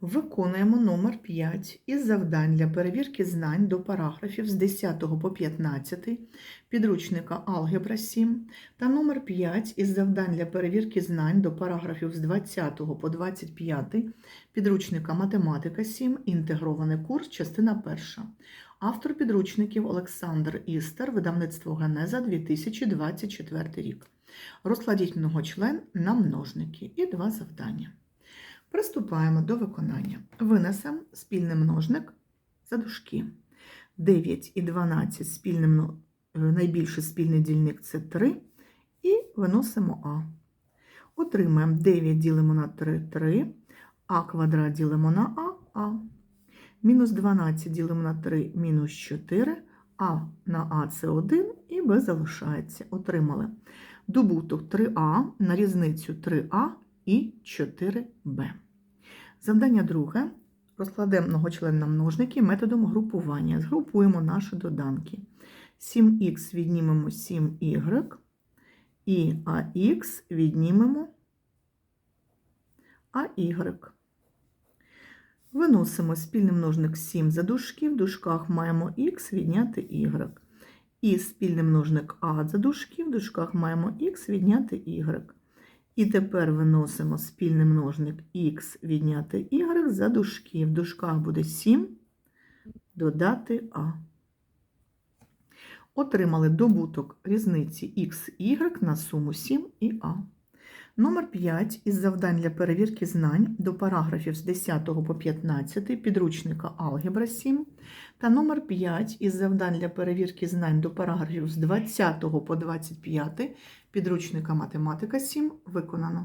Виконуємо номер 5 із завдань для перевірки знань до параграфів з 10 по 15 підручника Алгебра 7 та номер 5 із завдань для перевірки знань до параграфів з 20 по 25 підручника Математика 7, інтегрований курс, частина 1. Автор підручників Олександр Істер, видавництво Генеза 2024 рік. Розкладіть многочлен на множники і два завдання. Приступаємо до виконання. Винесемо спільний множник за дужки. 9 і 12 спільний, е, найбільший спільний дільник це 3. І виносимо А. Отримаємо 9 ділимо на 3 3, а квадрат ділимо на А, А. Мінус 12 ділимо на 3, мінус 4, а на А це 1 і Б залишається. Отримали добуток 3А на різницю 3А і 4b. Завдання друге. Розкладемо многочлен на множники методом групування. Згрупуємо наші доданки. 7х віднімемо 7y і ax віднімемо ay. Виносимо спільний множник 7 за дужки, в дужках маємо х відняти y. І спільний множник а за дужки, в дужках маємо х відняти y. І тепер виносимо спільний множник х відняти y за дужки. В дужках буде 7 додати а. Отримали добуток різниці х y на суму 7 і а. Номер 5 із завдань для перевірки знань до параграфів з 10 по 15 підручника Алгебра 7 та номер 5 із завдань для перевірки знань до параграфів з 20 по 25 підручника Математика 7 виконано.